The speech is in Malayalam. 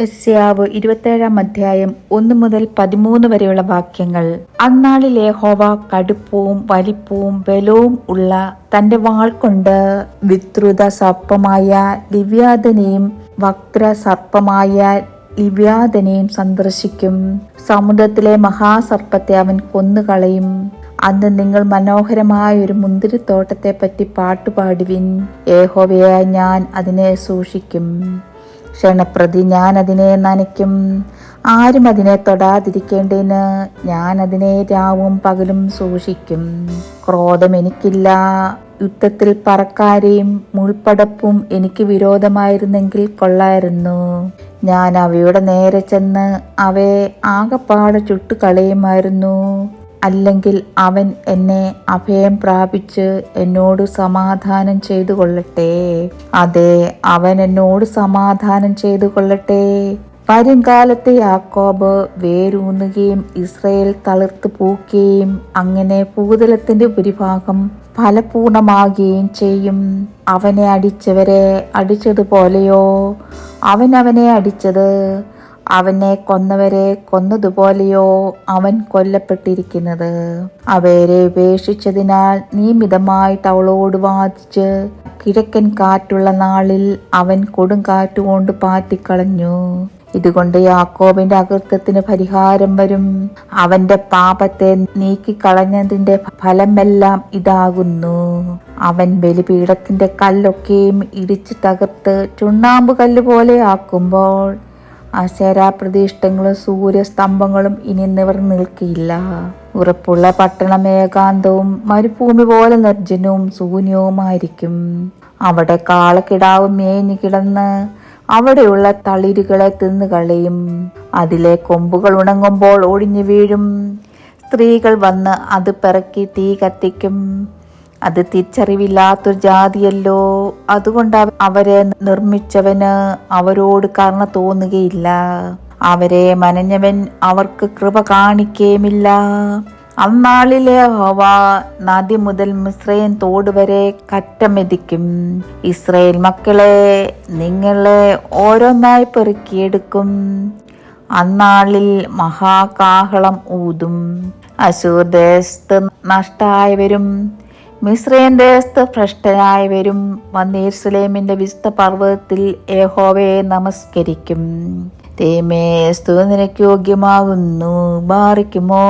യസ്യാവ് ഇരുപത്തേഴാം അധ്യായം ഒന്ന് മുതൽ പതിമൂന്ന് വരെയുള്ള വാക്യങ്ങൾ. അന്നാളിൽ യഹോവ കടുപ്പവും വലിപ്പവും ബലവും ഉള്ള തന്റെ വാൾ കൊണ്ട് വിദ്രുത സർപ്പമായ ദിവ്യാതനെയും വക്ര സർപ്പമായ ലിവ്യാതനെയും സന്ദർശിക്കും. സമുദ്രത്തിലെ മഹാസർപ്പത്തെ അവൻ കൊന്നുകളയും. അന്ന് നിങ്ങൾ മനോഹരമായ ഒരു മുന്തിരിത്തോട്ടത്തെ പറ്റി പാട്ടുപാടുവിൻ. ഏഹോവയായി ഞാൻ അതിനെ സൂക്ഷിക്കും. ക്ഷണപ്രതി അതിനെ നനയ്ക്കും. ആരും അതിനെ തൊടാതിരിക്കേണ്ടതിന് ഞാൻ അതിനെ രാവും പകലും സൂക്ഷിക്കും. ക്രോധം എനിക്കില്ല. യുദ്ധത്തിൽ പറക്കാരെയും മുൾപ്പടപ്പും എനിക്ക് വിരോധമായിരുന്നെങ്കിൽ കൊള്ളായിരുന്നു. ഞാൻ അവയുടെ നേരെ ചെന്ന് അവയെ ആകപ്പാടെ ചുട്ടുകളയുമായിരുന്നു. അല്ലെങ്കിൽ അവൻ എന്നെ അഭയം പ്രാപിച്ച് എന്നോട് സമാധാനം ചെയ്തു കൊള്ളട്ടെ അതെ അവൻ എന്നോട് സമാധാനം ചെയ്തു കൊള്ളട്ടെ വരും കാലത്തെ യാക്കോബ് വേരൂന്നുകയും ഇസ്രയേൽ തളിർത്ത് പൂക്കുകയും അങ്ങനെ പൂതലത്തിന്റെ ഭൂരിഭാഗം ഫലപൂർണമാകുകയും ചെയ്യും. അവനെ അടിച്ചവരെ അടിച്ചതുപോലെയോ? അവൻ അവനെ അടിച്ചത് അവനെ കൊന്നവരെ കൊന്നതുപോലെയോ അവൻ കൊല്ലപ്പെട്ടിരിക്കുന്നത്. അവരെ ഉപേക്ഷിച്ചതിനാൽ നീ മിതമായിട്ട് അവളോട് വാദിച്ച് കിഴക്കൻ കാറ്റുള്ള നാളിൽ അവൻ കൊടുങ്കാറ്റുകൊണ്ട് പാറ്റിക്കളഞ്ഞു. ഇതുകൊണ്ട് യാക്കോബിന്റെ അകൃത്യത്തിന് പരിഹാരം വരും. അവന്റെ പാപത്തെ നീക്കിക്കളഞ്ഞതിന്റെ ഫലമെല്ലാം ഇതാകുന്നു. അവൻ ബലിപീഠത്തിന്റെ കല്ലൊക്കെയും ഇടിച്ചു തകർത്ത് ചുണ്ണാമ്പ് കല്ല് പോലെ ആക്കുമ്പോൾ അശേരാ പ്രതിഷ്ഠങ്ങളും സൂര്യസ്തംഭങ്ങളും ഇനി നിവർ നിൽക്കില്ല ഉറപ്പുള്ള പട്ടണം ഏകാന്തവും മരുഭൂമി പോലെ നിർജനവും ശൂന്യവുമായിരിക്കും. അവിടെ കാളക്കിടാവ് മേഞ്ഞു കിടന്ന് അവിടെയുള്ള തളിരുകളെ തിന്നുകളയും അതിലെ കൊമ്പുകൾ ഉണങ്ങുമ്പോൾ ഒടിഞ്ഞു വീഴും. സ്ത്രീകൾ വന്ന് അത് പിറക്കി തീ കത്തിക്കും. അത് തിരിച്ചറിവില്ലാത്തൊരു ജാതിയല്ലോ. അതുകൊണ്ട് അവ- അവരെ നിർമ്മിച്ചവന് അവരോട് കരുണ തോന്നുകയില്ല. അവരെ മനഞ്ഞവൻ അവർക്ക് കൃപ കാണിക്കുകയുമില്ല അന്നാളിലെ ഹോവ നദി മുതൽ മിശ്രയൻ തോട് വരെ കറ്റമെതിക്കും. ഇസ്രയേൽ മക്കളെ നിങ്ങളെ ഓരോന്നായി പെറുക്കിയെടുക്കും. അന്നാളിൽ മഹാകാഹളം ഊതും. അശൂർ ദേശത്ത് നഷ്ടായവരും മിശ്രയൻ ദേശത്ത് ഭ്രഷ്ടനായവരും വന്ന് വിശുദ്ധ പർവതത്തിൽ ഏഹോവയെ നമസ്കരിക്കും. തേമേ സ്തു നിനക്ക് യോഗ്യമാകുന്നു. ബാറിക്കുമോ?